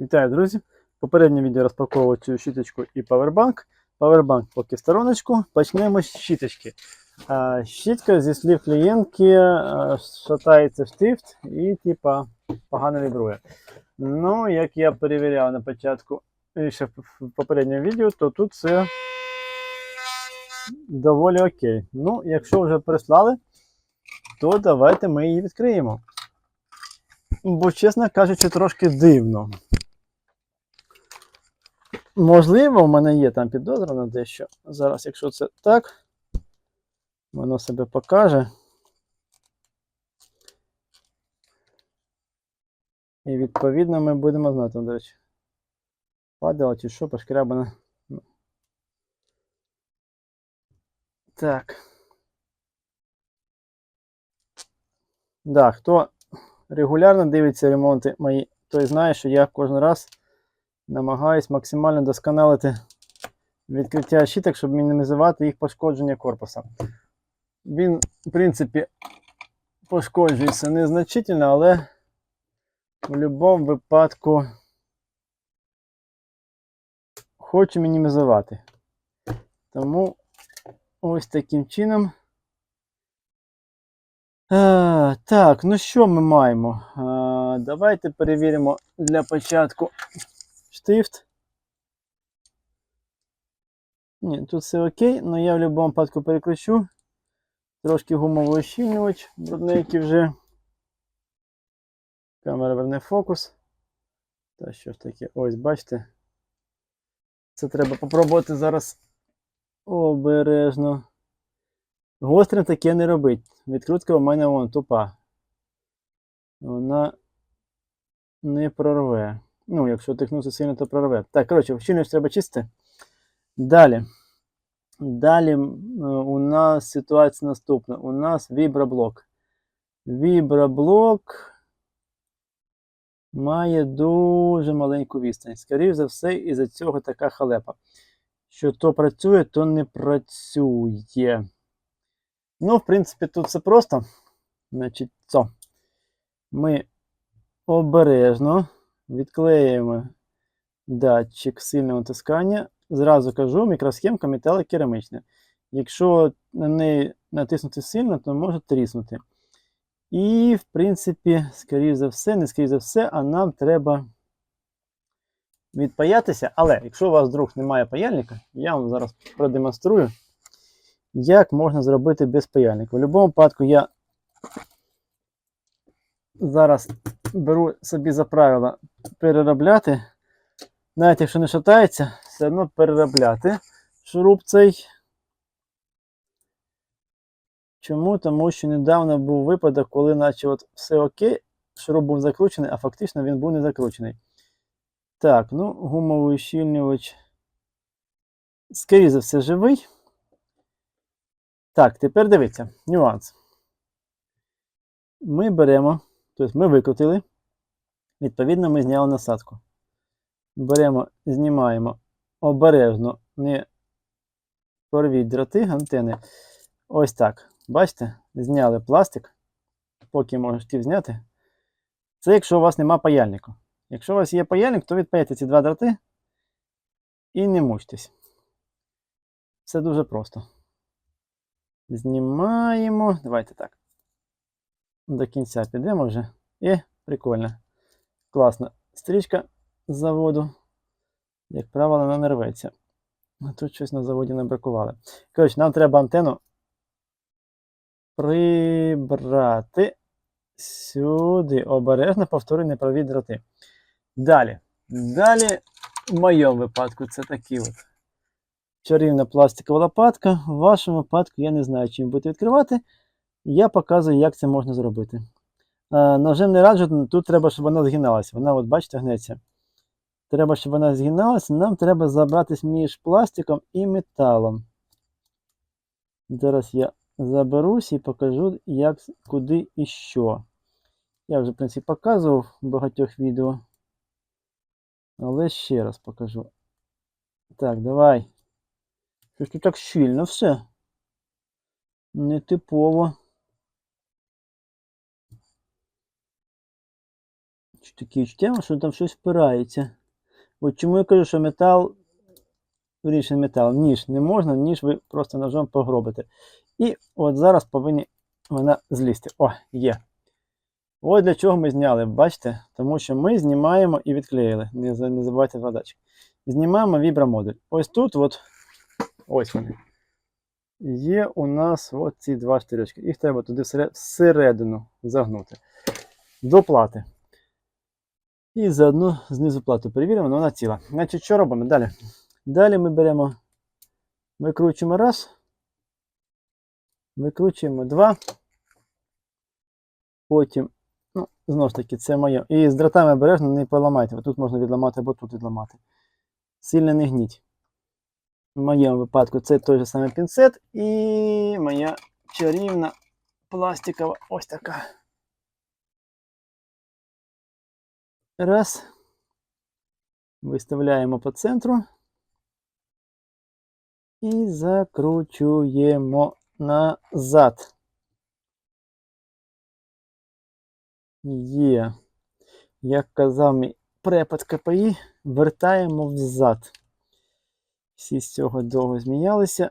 Вітаю, друзі! Попереднє відео розпаковував цю щіточку і павербанк. Павербанк поки в стороночку. Почнемо з щіточки. Щітка, зі слів клієнтки, а, шатається штифт і, типа, погано вібрує. Ну, як я перевіряв на початку ще в в попередньому відео, то тут все доволі окей. Ну, якщо вже прислали, то давайте ми її відкриємо. Бо, чесно кажучи, трошки дивно. Можливо, в мене є там підозра на дещо. Зараз, якщо це так, воно себе покаже. І відповідно ми будемо знати, до речі. Падало чи що, пошкрябане. Так. Да, хто регулярно дивиться ремонти мої, той знає, що я кожен раз намагаюсь максимально досконалити відкриття щиток, щоб мінімізувати їх пошкодження корпуса. Він, в принципі, пошкоджується незначительно, але в будь-якому випадку хочу мінімізувати. Тому ось таким чином. А, так, ну що ми маємо? А, давайте перевіримо для початку штифт. Ні, тут все окей, але я в будь-якому випадку переключу. Трошки гумовий ощільнювач, брудненький вже. Камера верне фокус. Та що ж таке? Ось, бачите? Це треба попробувати зараз обережно. Гострим таке не робить. Відкрутка у мене вон тупа. Вона не прорве. Ну, якщо тикнути сильно, то прорве. Так, коротше, щільність треба чистити. Далі. Далі е, у нас ситуація наступна. У нас віброблок. Віброблок має дуже маленьку відстань. Скоріше за все, із-за цього така халепа. Що то працює, то не працює. Ну, в принципі, тут все просто. Значить, це. Ми обережно відклеюємо датчик сильного натискання. Зразу кажу, мікросхемка металокерамічна. Якщо на неї натиснути сильно, то може тріснути. І, в принципі, скоріш за все, не скоріш за все, а нам треба відпаятися. Але якщо у вас вдруг немає паяльника, я вам зараз продемонструю, як можна зробити без паяльника. В будь-якому випадку я зараз беру собі за правило переробляти. Навіть якщо не шатається, все одно переробляти шуруп цей. Чому? Тому що недавно був випадок, коли наче от все окей, шуруп був закручений, а фактично він був не закручений. Так, ну, гумовий щільнювач. Скоріше за все, живий. Так, тепер дивіться, нюанс. Ми беремо, тобто ми викрутили, відповідно, ми зняли насадку. Беремо, знімаємо обережно, не порвіть дроти, антени. Ось так. Бачите? Зняли пластик, поки можете зняти. Це якщо у вас нема паяльника. Якщо у вас є паяльник, то відпаяйте ці два дроти і не мучтесь. Все дуже просто. Знімаємо. Давайте так. До кінця підемо вже. І прикольно. Класна стрічка з заводу. Як правило, вона не рветься. А тут щось на заводі не бракували. Коротше, нам треба антенну прибрати сюди. Обережно повторюй неправі дроти. Далі. Далі, в моєму випадку, це такі от чарівна пластикова лопатка. В вашому випадку я не знаю, чим будете відкривати. Я показую, як це можна зробити. А, ножем не раджу, тут треба, щоб вона згиналася. Вона, от бачите, гнеться. Треба, щоб вона згиналася. Нам треба забратись між пластиком і металом. Зараз я заберусь і покажу, як, куди і що. Я вже, в принципі, показував в багатьох відео. Але ще раз покажу. Так, давай. Щось тут так щільно все. Нетипово. Таке відчуття, що там щось впирається. От чому я кажу, що метал, вірніше, не метал, ніж не можна, ніж ви просто ножом погробите. І от зараз повинні вона злізти. О, є. Ось для чого ми зняли, бачите? Тому що ми знімаємо і відклеїли. Не, не забувайте задачі. Знімаємо вібромодуль. Ось тут, от, ось вони. Є у нас ці два штирочки. Їх треба туди всередину загнути. До плати. І заодно знизу плату перевіримо, але вона ціла. Значить, що робимо далі? Далі ми беремо, викручуємо раз, викручуємо два. Потім, ну, знову ж таки, це моє. І з дротами обережно не поламайте. Тут можна відламати або тут відламати. Сильно не гніть. В моєму випадку це той же самий пінцет і моя чарівна пластикова ось така. Раз. Виставляємо по центру. І закручуємо назад. Є. Як казав мій препод КПІ, вертаємо взад. Всі з цього довго зміялися,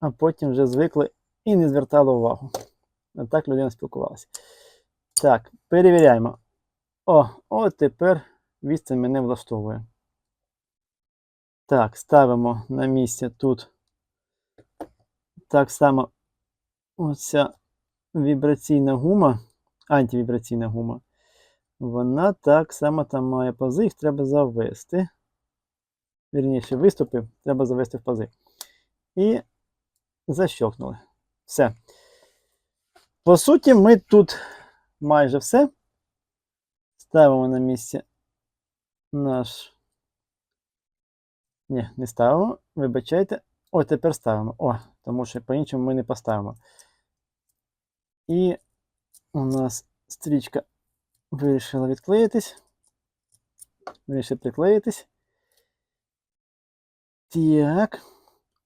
а потім вже звикли і не звертали увагу. А так людина спілкувалася. Так, перевіряємо. О, от тепер відстань мене влаштовує. Так, ставимо на місце тут. Так само оця вібраційна гума, антивібраційна гума. Вона так само там має пази, їх треба завести. Вірніше, виступи треба завести в пази. І защелкнули. Все. По суті, ми тут майже все. Ставимо на місце наш. Ні, не ставимо. Вибачайте. О, тепер ставимо. О, тому що по-іншому ми не поставимо. І у нас стрічка вирішила відклеїтись. Вирішила приклеїтись. Так.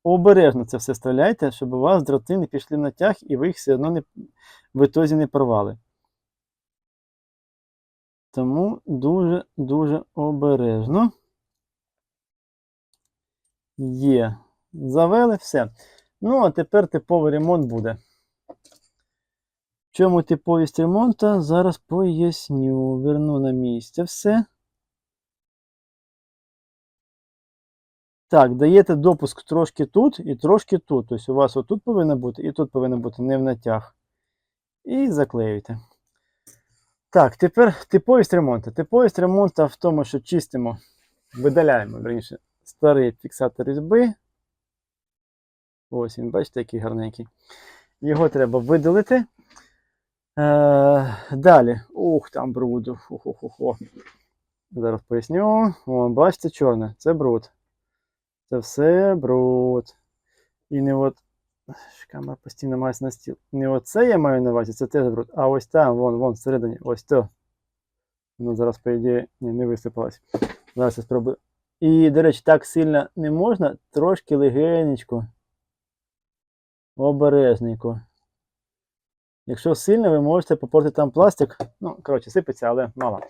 Обережно це все вставляйте, щоб у вас дроти не пішли на тяг і ви їх все одно не, в ітозі не порвали. Тому дуже-дуже обережно. Є. Завели все. Ну, а тепер типовий ремонт буде. Чому типовість ремонту? Зараз поясню. Верну на місце все. Так, даєте допуск трошки тут і трошки тут. Тобто у вас отут повинно бути і тут повинно бути не в натяг. І заклеюєте. Так, тепер типовість ремонту. Типовість ремонту в тому, що чистимо, видаляємо, верніше, старий фіксатор різьби. Ось він, бачите, який гарненький. Його треба видалити. Е, далі. Ух, там бруду. Хо-хо-хо-хо. Зараз поясню. О, бачите, чорне. Це бруд. Це все бруд. І не от. Камера постійно має на стіл. Не оце я маю на увазі, це теж бруд. А ось там, вон, вон, всередині, ось то. Ну, зараз, по ідеї, ні, не висипалось. Зараз я спробую. І, до речі, так сильно не можна, трошки легенечко. Обережненько. Якщо сильно, ви можете попортити там пластик. Ну, коротше, сипеться, але мало.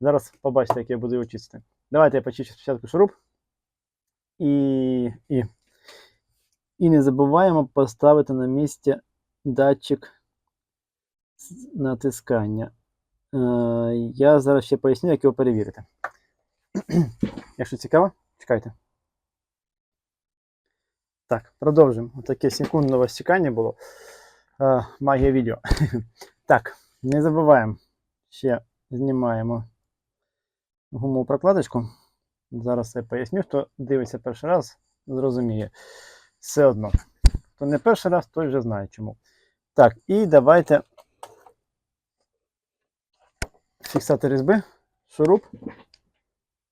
Зараз побачите, як я буду його чистити. Давайте я почищу спочатку шуруп. І, і, і не забуваємо поставити на місці датчик натискання. Е, я зараз ще поясню, як його перевірити. Якщо цікаво, чекайте. Так, продовжимо. Таке секундне розчекання було. Е, магія відео. так, не забуваємо. Ще знімаємо гумову прокладочку. Зараз я поясню, хто дивиться перший раз, зрозуміє. Все одно. Хто не перший раз, той вже знає чому. Так, і давайте фіксатор різьби, шуруп.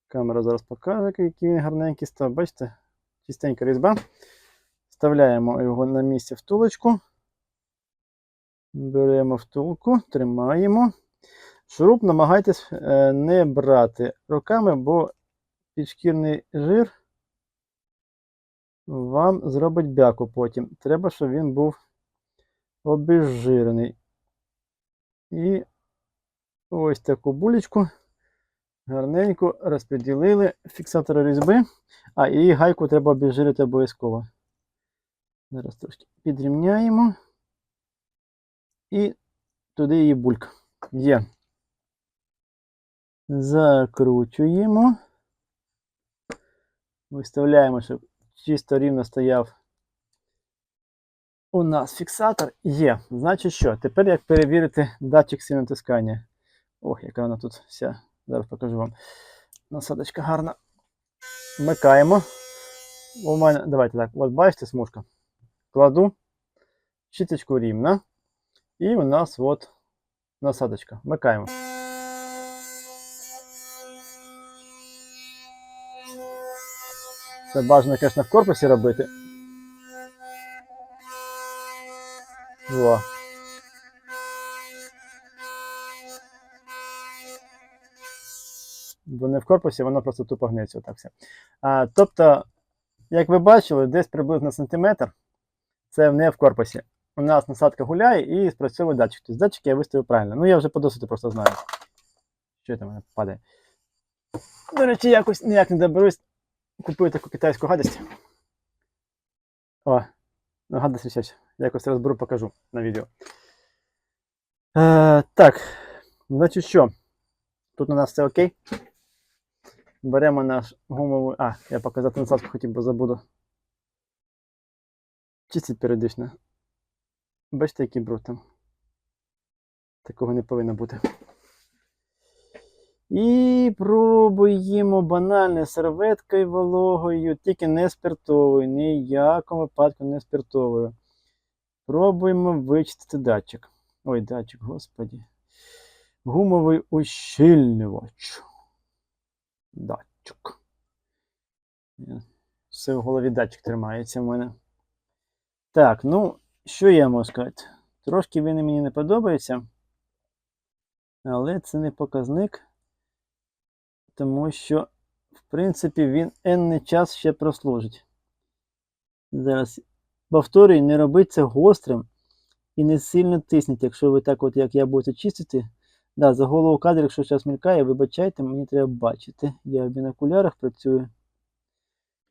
Камера зараз покаже, який він гарненький став. Бачите? Чистенька різьба. Вставляємо його на місце втулочку. Беремо втулку, тримаємо. Шуруп намагайтесь е, не брати руками, бо підшкірний жир вам зробить бяку потім. Треба, щоб він був обезжирений. І ось таку булечку Гарненько розподілили фіксатори різьби. А, і гайку треба обезжирити обов'язково. Зараз трошки підрівняємо. І туди її бульк. Є. Закручуємо. Виставляємо, щоб чисто рівно стояв у нас фіксатор. Є. Значить що? Тепер як перевірити датчик сильнотискання. Ох, яка вона тут вся. Зараз покажу вам. Насадочка гарна. Вмикаємо. У мене, давайте так, от бачите смужка. Кладу щіточку рівно. І у нас от насадочка. Вмикаємо. Це бажано, звісно, в корпусі робити. Во. Бо не в корпусі, воно просто тупо гнеться отак все. А, тобто, як ви бачили, десь приблизно сантиметр. Це не в корпусі. У нас насадка гуляє і спрацьовує датчик. Тобто датчик я виставив правильно. Ну я вже по досвіду просто знаю. Що там мене падає? До речі, якось ніяк не доберусь. Купую таку китайську гадость. О, ну гадость висять. Якось розберу, покажу на відео. Е, так, значить що? Тут у нас все окей. Беремо наш гумовий. А, я показати насадку хотів, бо забуду. Чистить періодично. Бачите, який бруд там. Такого не повинно бути. І пробуємо банально серветкою вологою, тільки не спиртовою, ніякому випадку не спиртовою. Пробуємо вичистити датчик. Ой, датчик, господі. Гумовий ущільнювач. Датчик. Все в голові датчик тримається в мене. Так, ну, що я можу сказати? Трошки він мені не подобається. Але це не показник. Тому що, в принципі, він енний час ще прослужить. Зараз повторюю, не робіть це гострим і не сильно тисніть, якщо ви так, от як я будете чистити. Да, за голову кадр, якщо зараз мількає, вибачайте, мені треба бачити. Я в бінокулярах працюю.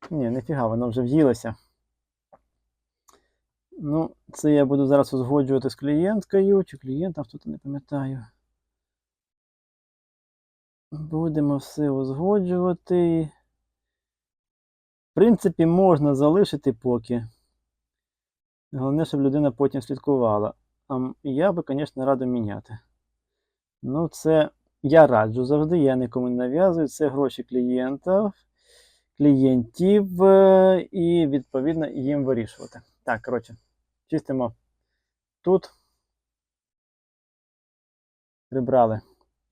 Ні, ніфіга, воно вже в'їлося. Ну, це я буду зараз узгоджувати з клієнткою, чи клієнтом, хто-то не пам'ятаю. Будемо все узгоджувати. В принципі, можна залишити поки. Головне, щоб людина потім слідкувала. А я би, звісно, радив міняти. Ну, це я раджу завжди, я нікому не нав'язую. Це гроші клієнтів, клієнтів е, і, відповідно, їм вирішувати. Так, коротше, чистимо тут. Прибрали.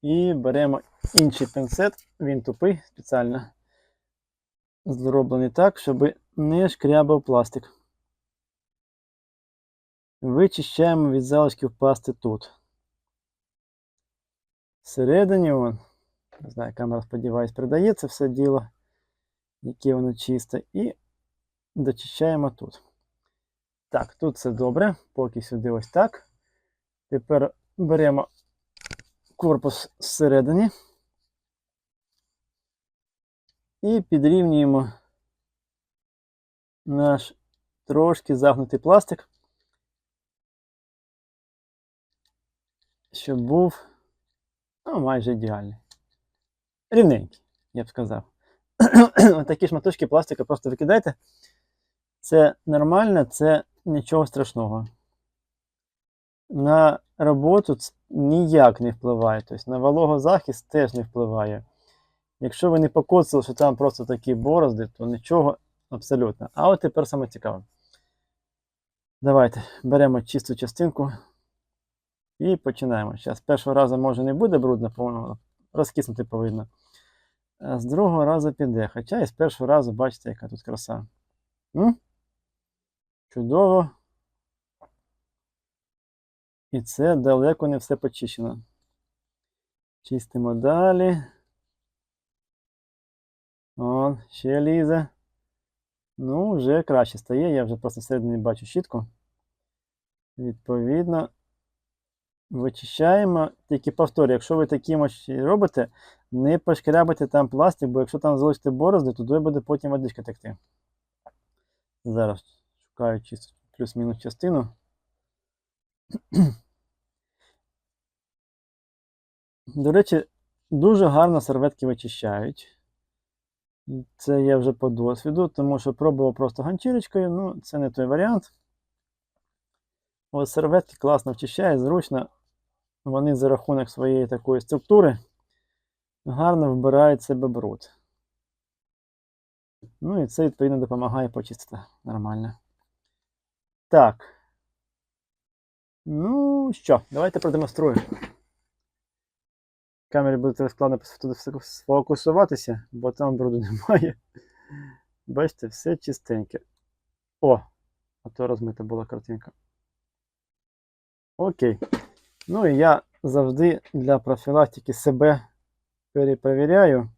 І беремо інший пінцет, він тупий спеціально зроблений так, щоб не шкрябав пластик. Вичищаємо від залишків пасти тут. Всередині вон, не знаю, камера, сподіваюсь, передає це все діло, яке воно чисте, і дочищаємо тут. Так, тут все добре, поки сюди ось так. Тепер беремо корпус зсередині і підрівнюємо наш трошки загнутий пластик, щоб був ну, майже ідеальний. Рівненький, я б сказав. Такі шматочки пластика просто викидайте. Це нормально, це нічого страшного. На роботу ніяк не впливає. Тобто на вологозахист теж не впливає. Якщо ви не покоцали, що там просто такі борозди, то нічого абсолютно. А от тепер саме цікаве. Давайте беремо чисту частинку і починаємо. Зараз першого разу може не буде брудно, по- розкиснути повинно. А з другого разу піде. Хоча і з першого разу бачите, яка тут краса. М? Чудово. І це далеко не все почищено. Чистимо далі. О, ще лізе. Ну, вже краще стає. Я вже просто всередині бачу щітку. Відповідно, Вичищаємо, тільки повторюю, якщо ви таким робите, не пошкрябайте там пластик, бо якщо там залишите борозди, туди буде потім водичка текти. Зараз шукаю чисто плюс-мінус частину. До речі, дуже гарно серветки вичищають. Це я вже по досвіду, тому що пробував просто ганчірочкою, ну це не той варіант. Ось серветки класно вчищають, зручно. Вони за рахунок своєї такої структури гарно вбирають себе бруд. Ну і це відповідно допомагає почистити нормально. Так. Ну що, давайте продемонструю. Камері буде складно сфокусуватися, бо там бруду немає. Бачите, все чистеньке. О! А то розмита була картинка. Окей. Ну і я завжди для профілактики себе перепровіряю.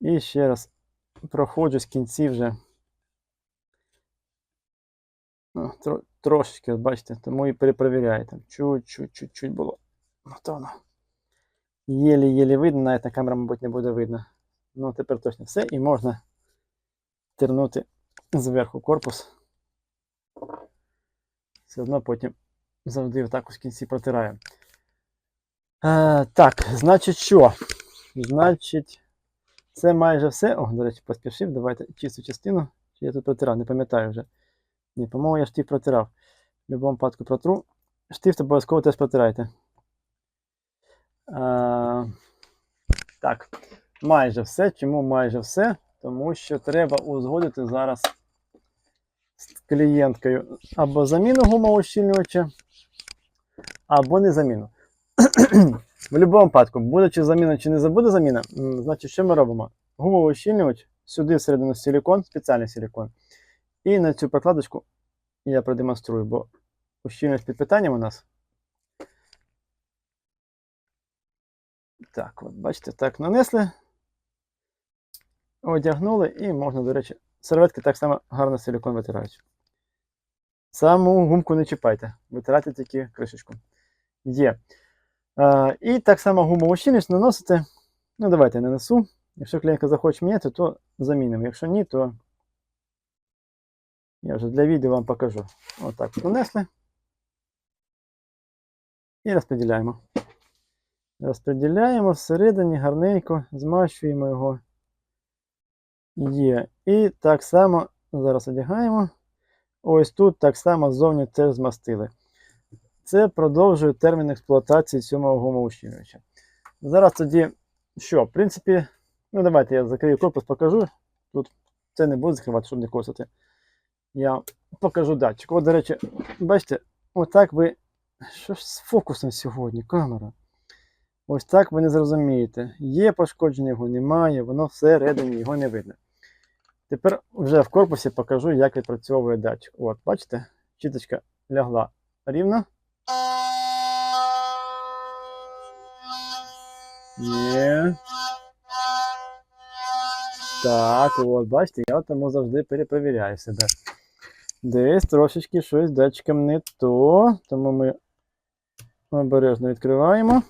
І ще раз проходжу з кінці вже. Ну, тро, трошечки, от бачите, тому і перепровіряю. Там чуть-чуть, чуть-чуть було. От воно. Єлі-єлі видно, навіть на камеру, мабуть, не буде видно. Ну, тепер точно все і можна тернути зверху корпус. Все одно потім завжди отак ось в кінці протираю. Е, так, значить що? Значить, це майже все. О, до речі, поспішив. Давайте чисту частину. Чи я тут протирав, не пам'ятаю вже. Ні, по-моєму, я штифт протирав. В будь-якому випадку протру. Штифт обов'язково теж протирайте. А, так, майже все. Чому майже все? Тому що треба узгодити зараз з клієнткою або заміну гумового ущільнювача, або не заміну. В будь-якому випадку, буде чи заміна, чи не буде заміна, значить, що ми робимо? Гумовий ущільнювач, сюди всередину силікон, спеціальний силікон. І на цю прокладочку я продемонструю, бо ущільнювач під питанням у нас. Так, от, бачите, так нанесли, одягнули і можна, до речі, серветки так само гарно силікон витирають. Саму гумку не чіпайте, витирайте тільки кришечку. Є. А, і так само гумову щільність наносите. Ну, давайте я нанесу. Якщо клієнтка захоче міняти, то замінимо. Якщо ні, то я вже для відео вам покажу. Отак нанесли. І розподіляємо. Розподіляємо всередині гарненько, змащуємо його. Є. І так само зараз одягаємо. Ось тут так само ззовні теж змастили. Це продовжує термін експлуатації цього гумоущільнювача. Зараз тоді, що, в принципі, ну давайте я закрию корпус, покажу. Тут це не буду закривати, щоб не косити. Я покажу датчик. От, до речі, бачите, отак ви. Що з фокусом сьогодні, камера? Ось так ви не зрозумієте. Є пошкодження, його немає, воно всередині його не видно. Тепер вже в корпусі покажу, як відпрацьовує датчик. От, бачите, чіточка лягла рівно. Є. Так, от, бачите, я тому завжди перепровіряю себе. Десь трошечки щось датчиком не то, тому ми обережно відкриваємо.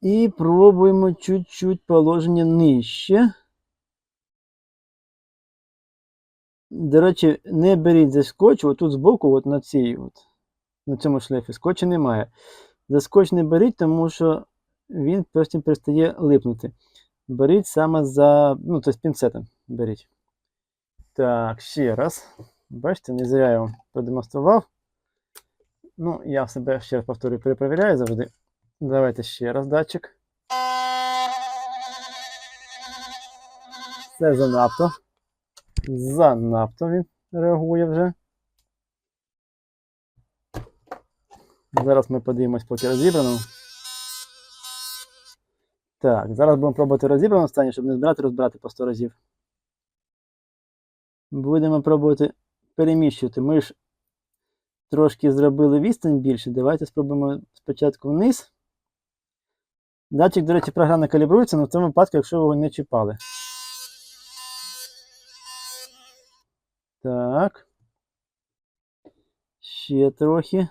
І пробуємо чуть-чуть положення нижче. До речі, не беріть за скотч, отут збоку, от на цій, от, на цьому шлейфі, скотча немає. За скотч не беріть, тому що він потім перестає липнути. Беріть саме за, ну, тобто пінцетом беріть. Так, ще раз. Бачите, не зря я вам продемонстрував. Ну, я себе ще раз повторюю, перепровіряю завжди. Давайте ще раз датчик. Це занадто. Занадто він реагує вже. Зараз ми подивимось, поки розібрано. Так, зараз будемо пробувати розібрано стані, щоб не збирати, розбирати по 100 разів. Будемо пробувати переміщувати. Ми ж трошки зробили відстань більше. Давайте спробуємо спочатку вниз. Датчик, до речі, програмно калібрується, але в цьому випадку, якщо ви його не чіпали. Так. Ще трохи.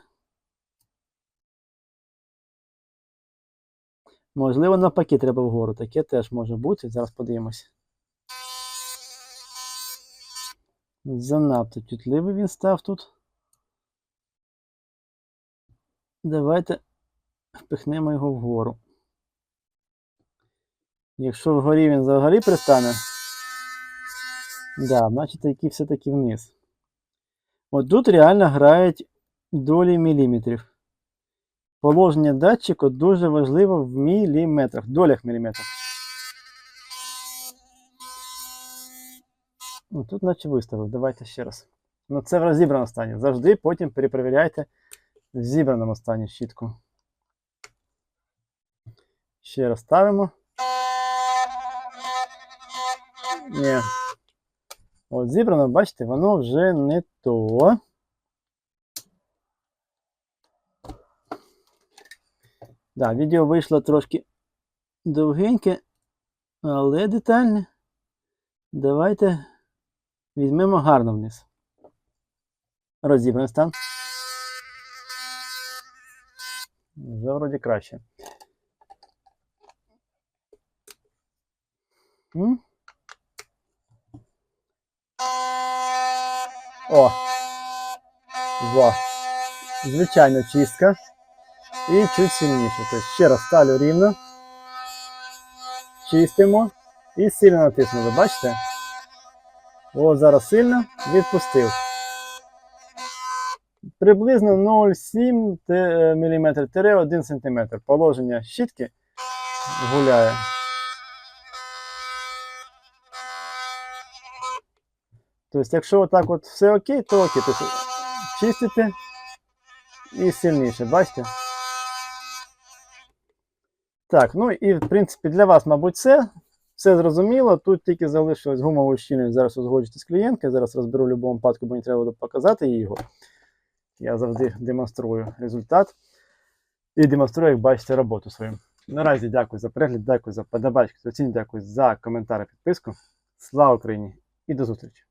Можливо, навпаки, треба вгору. Таке теж може бути. Зараз подивимось. Занадто чутливий він став тут. Давайте впихнемо його вгору. Якщо вгорі він взагалі пристане, да, значить які все-таки вниз. От тут реально грають долі міліметрів. Положення датчику дуже важливо в міліметрах, долях міліметрів. Ну, тут наче виставив. Давайте ще раз. Ну, це в розібраному стані. Завжди потім перепровіряйте в зібраному стані щітку. Ще раз ставимо. Ні. От зібрано, бачите, воно вже не то. Да, відео вийшло трошки довгеньке, але детальне. Давайте візьмемо гарно вниз. Розібраний стан. Вже вроді краще. О! Во. Звичайно, чистка. І чуть сильніше. Тобто ще раз ставлю рівно. Чистимо. І сильно натиснули, бачите? О, зараз сильно відпустив. Приблизно 0,7 мм 1 см. Положення щітки гуляє. Тобто, якщо отак от все окей, то окей. Тобто, чистите і сильніше, бачите? Так, ну і в принципі для вас, мабуть, все. Все зрозуміло. Тут тільки залишилось гумову щільність. Зараз узгоджувати з клієнткою. Зараз розберу в будь-якому випадку, бо мені треба буде показати його. Я завжди демонструю результат і демонструю, як бачите, роботу свою. Наразі дякую за перегляд, дякую за подобачки, дякую за коментар і підписку. Слава Україні і до зустрічі!